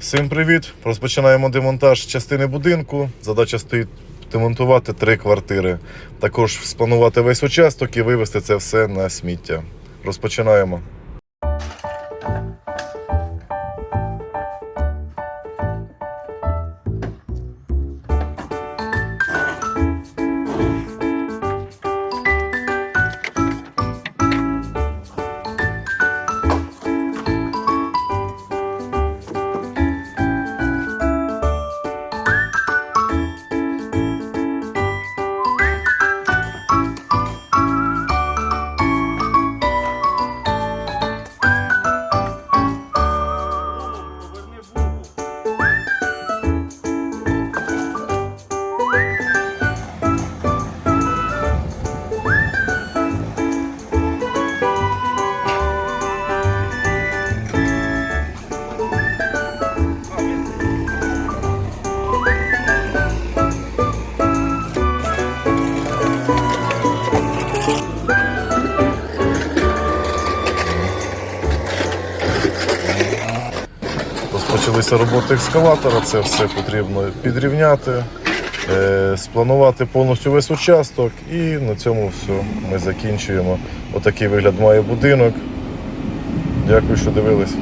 Всім привіт! Розпочинаємо демонтаж частини будинку. Задача стоїть демонтувати три квартири. Також спланувати весь участок і вивезти це все на сміття. Розпочинаємо. Розпочалися роботи екскаватора. Це все потрібно підрівняти, е, спланувати повністю весь участок і на цьому все ми закінчуємо. Отакий вигляд має будинок. Дякую, що дивились.